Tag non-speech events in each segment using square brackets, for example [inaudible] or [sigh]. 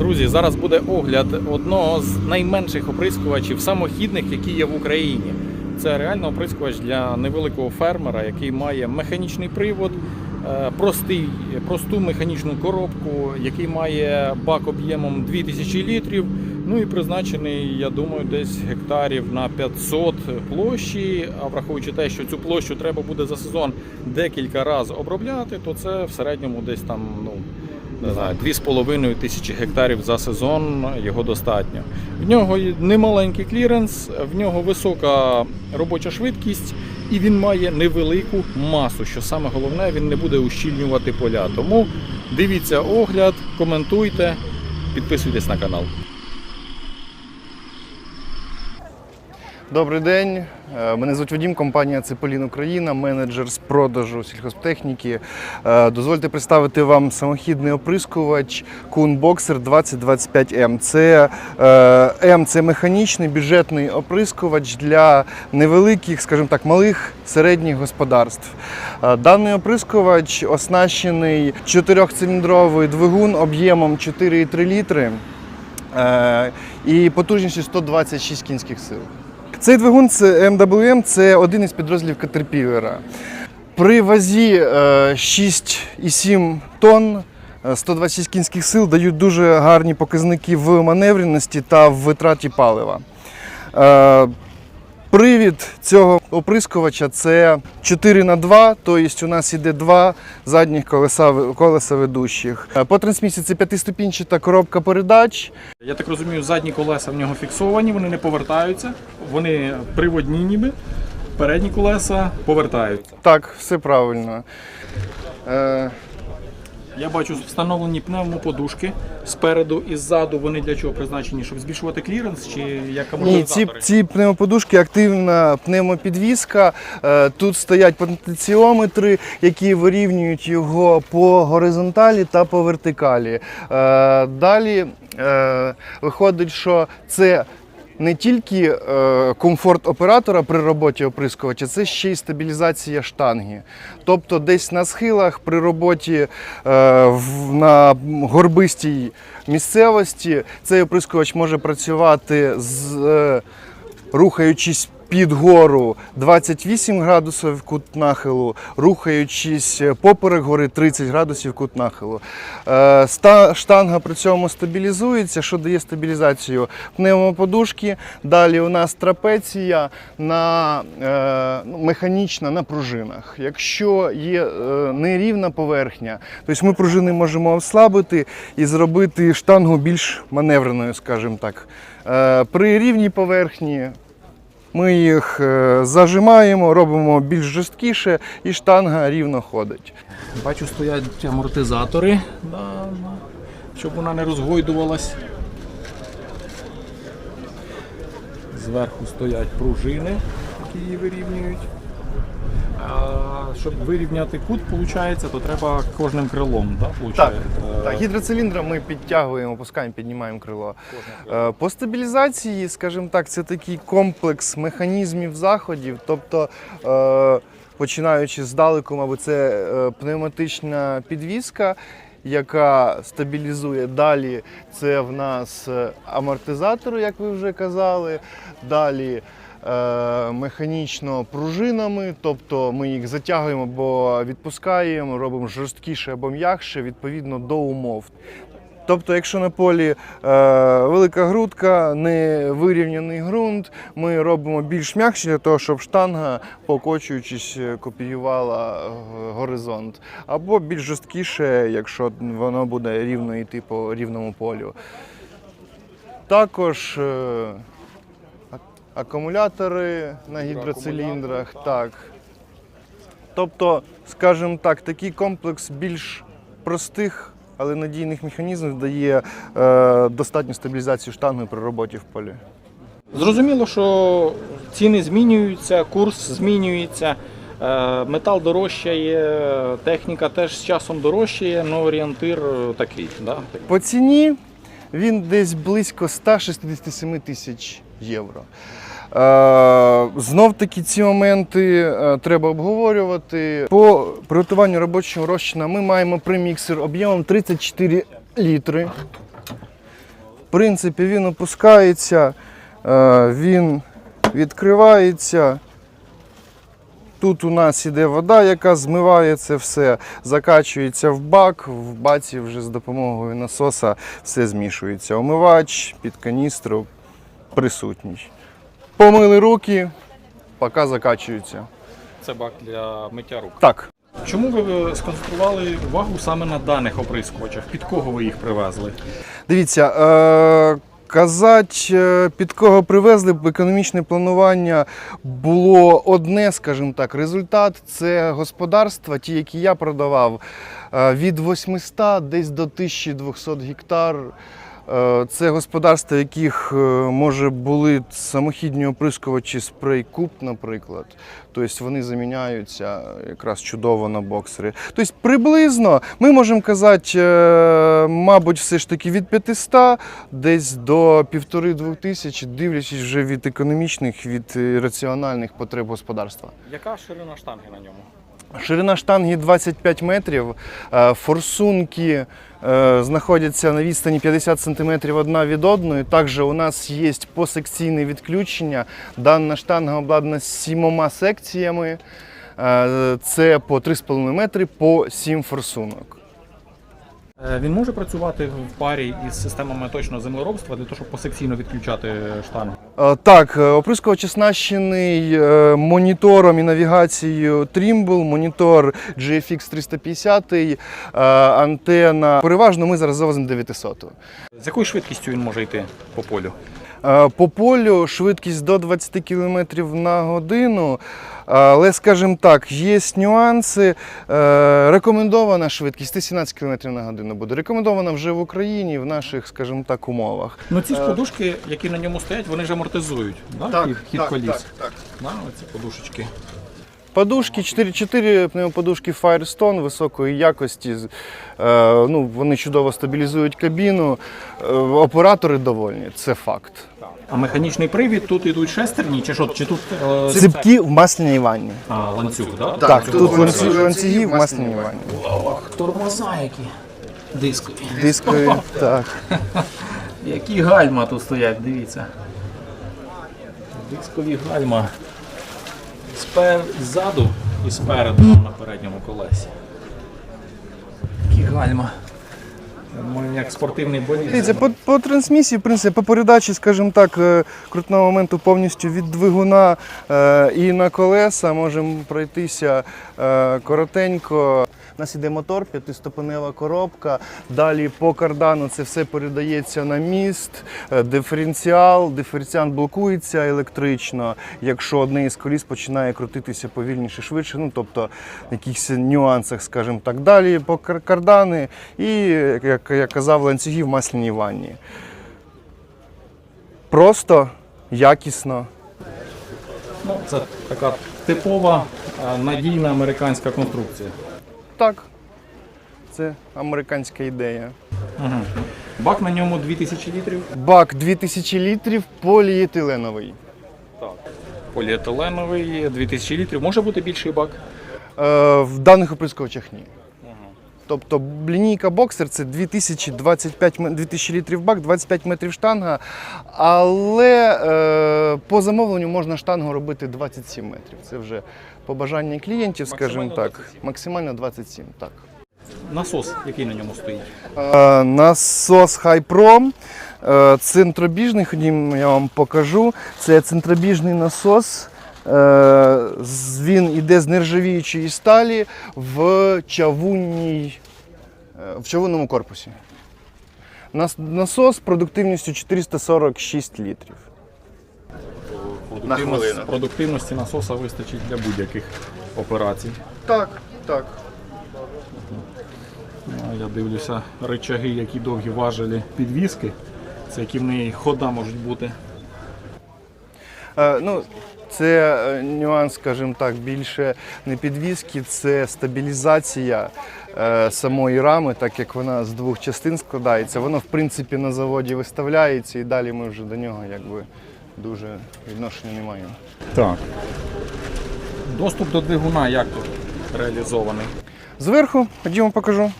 Друзі, зараз буде огляд одного з найменших оприскувачів самохідних, які є в Україні. Це реально оприскувач для невеликого фермера, який має механічний привод, е, простий, просту механічну коробку, який має бак об'ємом 2000 літрів. Ну і призначений, я думаю, десь гектарів на 500 площі. А враховуючи те, що цю площу треба буде за сезон декілька разів обробляти, то це в середньому десь там ну, не знаю, 2,5 тисячі гектарів за сезон його достатньо. В нього немаленький кліренс, в нього висока робоча швидкість і він має невелику масу. Що саме головне, він не буде ущільнювати поля. Тому дивіться огляд, коментуйте, підписуйтесь на канал. Добрий день. Е, Мене звуть Вадім, компанія Цеполін Україна, менеджер з продажу сільхозтехніки. Е, Дозвольте представити вам самохідний оприскувач Boxer 2025M. Це е, М це механічний бюджетний оприскувач для невеликих, скажімо так, малих середніх господарств. Даний оприскувач оснащений чотирьохциліндровий двигун об'ємом 4,3 літри і потужністю 126 кінських сил. Цей двигун це МВМ, це один із підрозділів Катерпілера. При вазі е, 6,7 тонн е, 126 кінських сил дають дуже гарні показники в маневреності та в витраті палива. Е, Привід цього оприскувача це 4 на 2 тобто у нас іде два задніх колеса, колеса ведущих. Е, По трансмісії це п'ятиступінчата коробка передач. Я так розумію, задні колеса в нього фіксовані, вони не повертаються, вони приводні ніби. Передні колеса повертаються. Так, все правильно. Я бачу встановлені пневмоподушки спереду і ззаду. Вони для чого призначені? Щоб збільшувати кліренс чи як Ні, ці, ці пневмоподушки активна пневмопідвізка. Е, Тут стоять потенціометри, які вирівнюють його по горизонталі та по вертикалі. Е, Далі е, виходить, що це. Не тільки е, комфорт оператора при роботі оприскувача, це ще й стабілізація штанги. Тобто десь на схилах при роботі е, на горбистій місцевості цей оприскувач може працювати з е, рухаючись під гору 28 градусів кут нахилу, рухаючись поперек гори 30 градусів кут нахилу. Е, Штанга при цьому стабілізується, що дає стабілізацію пневмоподушки. Далі у нас трапеція на, е, ну, механічна на пружинах. Якщо є е, нерівна поверхня, тобто ми пружини можемо ослабити і зробити штангу більш маневреною, скажімо так. При рівній поверхні ми їх е, зажимаємо, робимо більш жорсткіше, і штанга рівно ходить. Бачу, стоять амортизатори, щоб вона не розгойдувалась. Зверху стоять пружини, які її вирівнюють. Щоб вирівняти кут, виходить, то треба кожним крилом. Да, Так. Е, так, гідроциліндром ми підтягуємо, опускаємо, піднімаємо крило. Е, По стабілізації, скажімо так, це такий комплекс механізмів заходів. Тобто, е, починаючи здалеку, мабуть, це пневматична підвіска. Яка стабілізує далі, це в нас амортизатори, як ви вже казали. Далі механічно пружинами, тобто ми їх затягуємо або відпускаємо, робимо жорсткіше або м'якше відповідно до умов. Тобто, якщо на полі е, велика грудка, не вирівняний ґрунт, ми робимо більш м'якше для того, щоб штанга, покочуючись, е, копіювала е, горизонт. Або більш жорсткіше, якщо воно буде рівно йти по рівному полю. Також е, акумулятори на гідроциліндрах. Так. Тобто, скажімо так, такий комплекс більш простих, але надійних механізмів дає е, достатню стабілізацію штанги при роботі в полі. Зрозуміло, що ціни змінюються, курс змінюється, е, метал дорожчає, техніка теж з часом дорожчає, але орієнтир такий. Да? По ціні він десь близько 167 тисяч євро. Е, знов таки ці моменти е, треба обговорювати. По приготуванню робочого розчина ми маємо приміксер об'ємом 34 літри. В принципі, він опускається, е, він відкривається. Тут у нас іде вода, яка змиває це все, закачується в бак. В баці вже з допомогою насоса все змішується. Омивач під каністру присутній. Помили руки, поки закачується. Це бак для миття рук. Так. Чому ви сконцентрували увагу саме на даних оприскувачах? Під кого ви їх привезли? Дивіться, е, казать, е, під кого привезли б економічне планування було одне, скажімо так. Результат це господарства, ті, які я продавав, е, від 800 десь до 1200 гектар. Е, Це господарства, яких е, може були самохідні оприскувачі спрей куб, наприклад. Тобто вони заміняються якраз чудово на боксери. Тобто приблизно ми можемо казати, е, мабуть, все ж таки від 500 десь до півтори-двох тисяч, дивлячись вже від економічних, від е, раціональних потреб господарства. Яка ширина штанги на ньому? Ширина штанги 25 метрів, е, форсунки е, знаходяться на відстані 50 см одна від одної. Також у нас є посекційне відключення. Дана штанга обладнана сімома секціями. Е, Це по 3,5 метри по 7 форсунок. Він може працювати в парі із системами точного землеробства для того, щоб посекційно відключати штангу. Е, Так, е, оприскувач оснащений е, монітором і навігацією Trimble, монітор GFX 350, е, антена. Переважно ми зараз завозимо 900. З якою швидкістю він може йти по полю? Е, По полю швидкість до 20 км на годину. Але, скажімо так, є нюанси. Е, Рекомендована швидкість 117 км на годину буде. Рекомендована вже в Україні в наших, скажімо так, умовах. Ну ці ж подушки, які на ньому стоять, вони ж амортизують да? хід, хід коліс. Да, оці подушечки. Подушки, 4, 4 пневмоподушки Firestone високої якості. Е, ну, вони чудово стабілізують кабіну. Е, оператори довольні, це факт. А механічний привід тут ідуть шестерні, чи що? Чи тут е, Ципки в масляній ванні. а, ланцюг, да? Так, тут ланцюги, ланцюги в масляній ванні. Ох, тормоза які. Дискові. Дискові, [laughs] так. Які гальма тут стоять, дивіться. Дискові гальма. Спер... Ззаду і спереду на передньому колесі. Такі гальма. Як спортивний боліт. Дивіться, по, по трансмісії, в принципі, по передачі, скажімо так, е, крутного моменту повністю від двигуна е, і на колеса можемо пройтися е, коротенько. У нас іде мотор, п'ятиступенева коробка. Далі по кардану це все передається на міст, е, диференціал. Диференціал блокується електрично, якщо одне із коліс починає крутитися повільніше, швидше. Ну тобто в якихось нюансах, скажімо так. Далі по кардани і, як я казав, ланцюги в масляній ванні. Просто, якісно. Ну, це така типова е, надійна американська конструкція. Так. Це американська ідея. Угу. Бак на ньому 2000 літрів. Бак 2000 літрів поліетиленовий. Так. Поліетиленовий 2000 літрів. Може бути більший бак? Е, в даних оприскувачах ні. Тобто лінійка боксер це 2025 м- 2000 літрів бак, 25 метрів штанга. Але е, по замовленню можна штангу робити 27 метрів. Це вже по бажанню клієнтів, скажімо так. 27. Максимально 27, так. Насос, який на ньому стоїть. Е, Насос Хайпром. Е, Центробіжний, ходім, я вам покажу. Це центробіжний насос. Е, з- Він іде з нержавіючої сталі в чавунній, е, в чавунному корпусі. Нас- Насос продуктивністю 446 літрів. Продуктивність, хвилину. продуктивності насоса вистачить для будь-яких операцій. Так, так. Ну, Я дивлюся рычаги, які довгі важелі підвіски. Це які в неї хода можуть бути. Е, Ну, це е, нюанс, скажімо так, більше не підвіски, це стабілізація е, самої рами, так як вона з двох частин складається. Воно, в принципі, на заводі виставляється, і далі ми вже до нього якби дуже відношення не маємо. Так. Доступ до двигуна як тут реалізований? Зверху, ходімо покажу.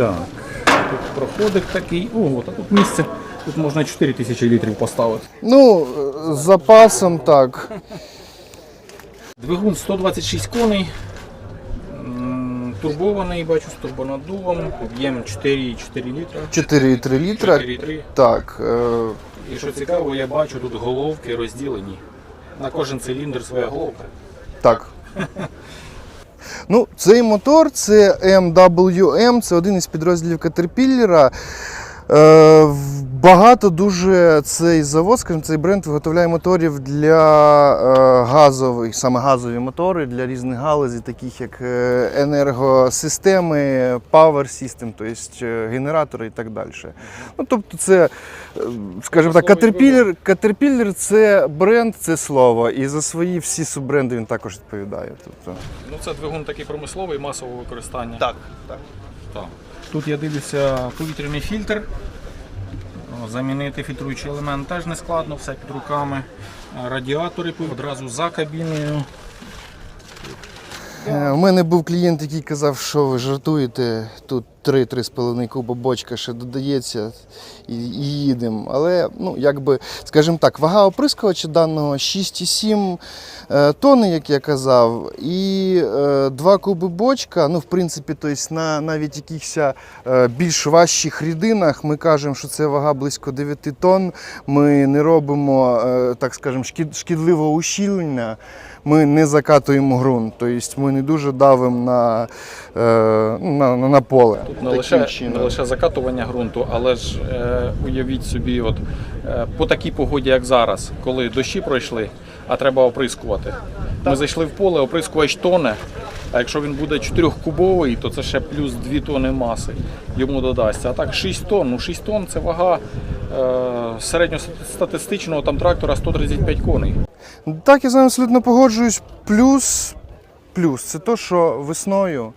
Так, тут проходик такий. О, от, а тут місце. Тут можна 4 тисячі літрів поставити. Ну, е, з запасом так. Двигун 126 коней. Турбований, бачу, з турбонаддувом. Об'єм 4,4 літра. 4,3 літра. 4,3. Так. е, І що цікаво, я бачу тут головки розділені. На кожен циліндр своя головка. Так. [laughs] Ну, цей мотор це MWM, це один із підрозділів Caterpillar. Багато дуже цей завод, скажімо, цей бренд виготовляє моторів для е, газових, саме газові мотори для різних галузей, таких як е, енергосистеми, power system, тобто е, генератори і так далі. Ну, тобто, це, скажімо так, Caterpillar, Caterpillar це бренд, це слово. І за свої всі суббренди він також відповідає. Тобто, Ну це двигун такий промисловий, масового використання. так, так. Так. Тут я дивлюся повітряний фільтр. Замінити фільтруючий елемент теж не складно, все під руками. Е, Радіатори одразу за кабіною. Е, У мене був клієнт, який казав, що ви жартуєте, тут 3-3,5 куба бочка ще додається і, і їдемо. Але, ну, якби, скажімо так, вага оприскувача даного 6,7 е, тонни, як я казав, і е, 2 куби бочка. Ну, в принципі, тобто на навіть якихось е, більш важчих рідинах ми кажемо, що це вага близько 9 тонн. Ми не робимо, е, так скажемо, шкід- шкідливого ущільнення ми не закатуємо ґрунт, тобто ми не дуже давимо е, на, на, на поле. Тут не лише, чином. не лише закатування ґрунту, але ж е, уявіть собі, от, е, по такій погоді, як зараз, коли дощі пройшли, а треба оприскувати. Ми зайшли в поле, оприскувач тоне, а якщо він буде 4-кубовий, то це ще плюс 2 тони маси йому додасться. А так 6 тонн. Ну 6 тонн це вага е, середньостатистичного там трактора 135 коней. Так, я з вами абсолютно погоджуюсь. Плюс, плюс це то, що весною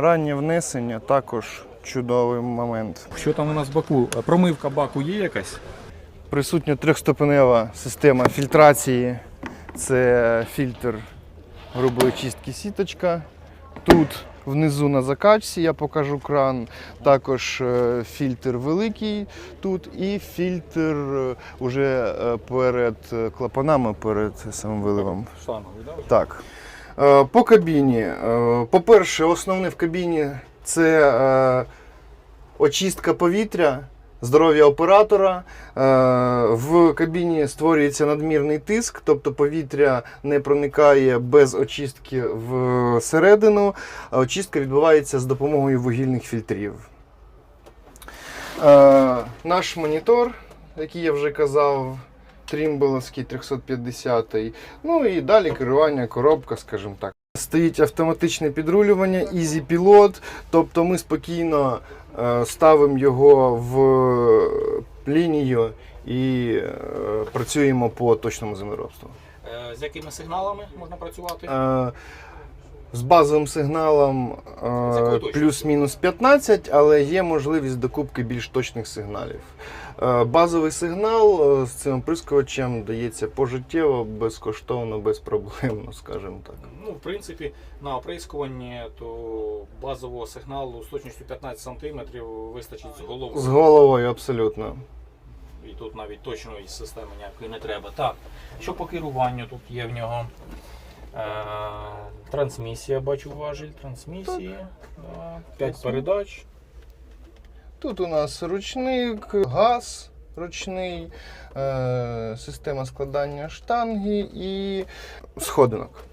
раннє внесення також чудовий момент. Що там у нас в баку? Промивка баку є якась? Присутня трьохступенева система фільтрації. Це фільтр грубої чистки сіточка. Тут внизу на закачці я покажу кран. Також е, фільтр великий тут і фільтр е, уже е, перед клапанами, перед самим виливом. Штанговий, да? Так. Е, По кабіні. Е, По-перше, основне в кабіні це е, очистка повітря, здоров'я оператора. В кабіні створюється надмірний тиск, тобто повітря не проникає без очистки всередину, а очистка відбувається з допомогою вугільних фільтрів. Наш монітор, який я вже казав, Трімбеловський 350 Ну і далі керування, коробка, скажімо так. Стоїть автоматичне підрулювання, Easy Pilot, тобто ми спокійно е, ставимо його в лінію і е, працюємо по точному землеробству. Е, З якими сигналами можна працювати? З базовим сигналом е, плюс-мінус 15, але є можливість докупки більш точних сигналів. Е, Базовий сигнал е, з цим оприскувачем дається пожиттєво, безкоштовно, безпроблемно, скажімо так. Ну, в принципі, на оприскуванні то базового сигналу з точністю 15 см вистачить з голови. З головою абсолютно. І тут навіть точної системи ніякої не треба. Так, що по керуванню тут є в нього? Трансмісія, бачу важіль, трансмісія. Да, 5 передач. Тут у нас ручник, газ ручний, е, система складання штанги і сходинок.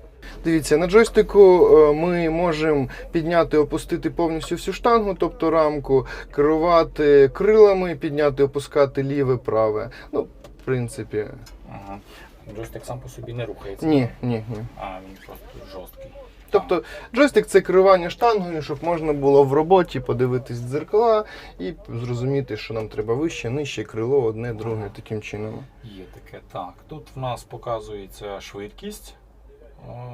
Дивіться, на джойстику е, ми можемо підняти, опустити повністю всю штангу, тобто рамку, керувати крилами, підняти, опускати ліве, праве. Ну, в принципі, Ага. Джойстик сам по собі не рухається. ні, ні, ні. А, він просто жорсткий. Тобто джойстик це керування штангою, щоб можна було в роботі подивитись дзеркала і зрозуміти, що нам треба вище, нижче, крило, одне, друге, таким чином. Є таке. Так, тут в нас показується швидкість,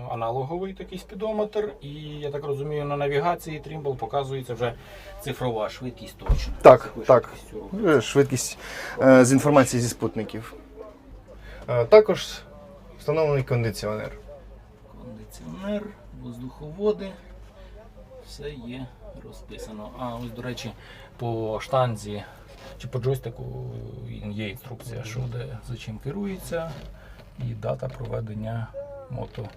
аналоговий такий спідометр, і я так розумію, на навігації Trimble показується вже цифрова швидкість точно. Так, так. швидкістю рухається. Е, Швидкість е, з інформації зі спутників. Також встановлений кондиціонер. Кондиціонер, воздуховоди, все є розписано. А ось, до речі, по штанзі чи по джойстику є інструкція, що де за чим керується, і дата проведення мото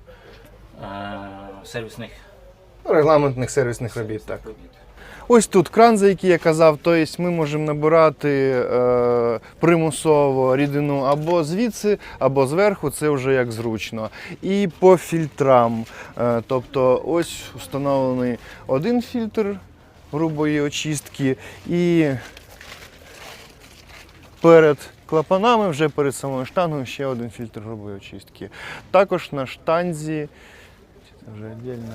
е, сервісних Регламентних сервісних робіт, так. Ось тут кран, за який я казав, тобто ми можемо набирати е, примусово рідину або звідси, або зверху, це вже як зручно. І по фільтрам. Е, тобто ось встановлений один фільтр грубої очистки і перед клапанами, вже перед самою штангою, ще один фільтр грубої очистки. Також на штанзі. Це вже віддільно.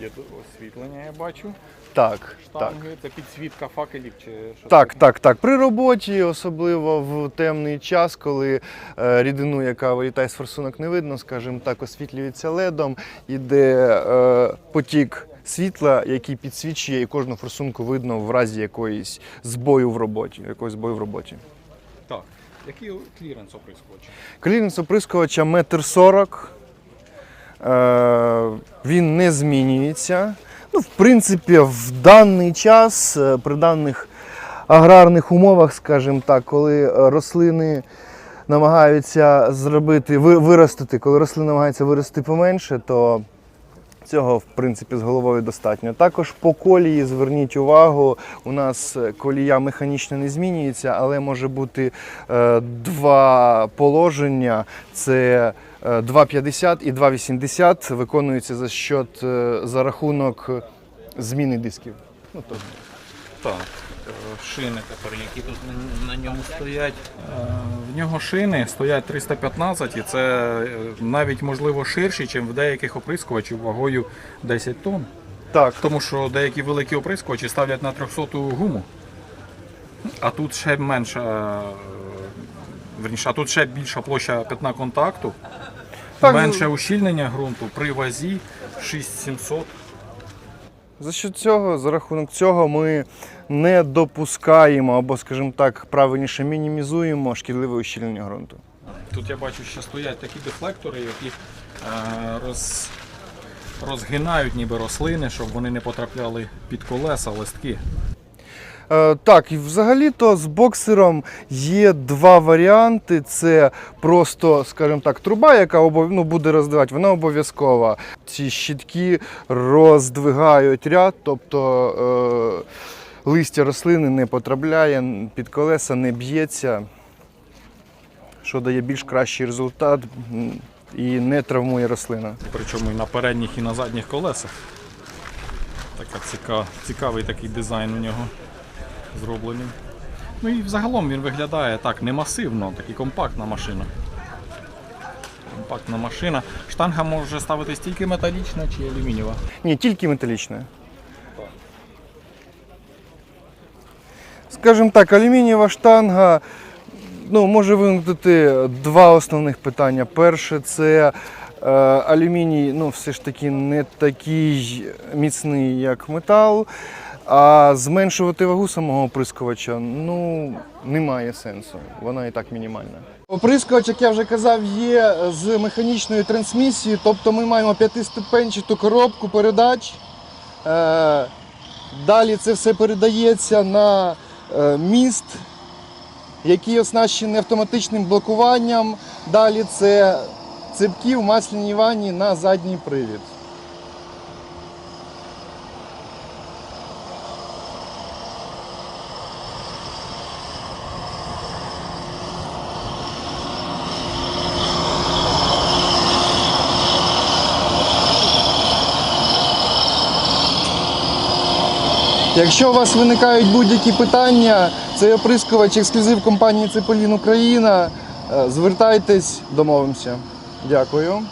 Є освітлення, я бачу. Так, так. Штанги, це підсвітка факелів чи що? Так, так, так. При роботі, особливо в темний час, коли е, рідину, яка вилітає з форсунок, не видно, скажімо так, освітлюється ледом, іде е, потік світла, який підсвічує, і кожну форсунку видно в разі якоїсь збою в роботі. Якогось збою в роботі. Так. Який кліренс оприскувача? Кліренс оприскувача метр сорок. Е, він не змінюється. Ну, в принципі, в даний час, е, при даних аграрних умовах, скажімо так, коли е, рослини намагаються зробити, виростити, коли рослини намагаються вирости поменше, то Цього, в принципі, з головою достатньо. Також по колії зверніть увагу, у нас е, колія механічно не змінюється, але може бути е, два положення: це е, 2,50 і 2,80 виконуються за счет, е, за рахунок е, зміни дисків. Ну, то. Так. Шини тепер, які тут на- ньому стоять. Е, В нього шини стоять 315 і це е, навіть можливо ширші, ніж в деяких оприскувачів вагою 10 тонн. Так, Тому що деякі великі оприскувачі ставлять на 300 гуму, а тут ще менша, е, верніше, а тут ще більша площа пятна контакту, Так, менше ущільнення ґрунту при вазі 6700. За що цього, за рахунок цього, ми не допускаємо або, скажімо так, правильніше мінімізуємо шкідливе ущільнення ґрунту. Тут я бачу, що стоять такі дефлектори, які е, роз, розгинають ніби рослини, щоб вони не потрапляли під колеса, листки. Е, так, взагалі-то з боксером є два варіанти. Це просто, скажімо так, труба, яка ну, буде роздавати, вона обов'язкова. Ці щітки роздвигають ряд, тобто е, листя рослини не потрапляє під колеса, не б'ється, що дає більш кращий результат і не травмує рослина. Причому і на передніх, і на задніх колесах. Така ціка, цікавий такий дизайн у нього зроблений. Ну і взагалом він виглядає так не масивно, так і компактна машина. Компактна машина. Штанга може ставитись тільки металічна чи алюмінієва. Ні, тільки металічне. Скажімо так, алюмінієва штанга ну, може виникнути два основних питання. Перше, це е, алюміній ну, все ж таки не такий міцний, як метал. А зменшувати вагу самого оприскувача ну, немає сенсу. Вона і так мінімальна. Оприскувач, як я вже казав, є з механічною трансмісією, тобто ми маємо п'ятиступенчату коробку передач. Е, Далі це все передається на е, міст, який оснащений автоматичним блокуванням. Далі це цепки в масляній ванні на задній привід. Якщо у вас виникають будь-які питання, це оприскувач ексклюзив компанії Цеполін Україна. Е, Звертайтесь, домовимося. Дякую.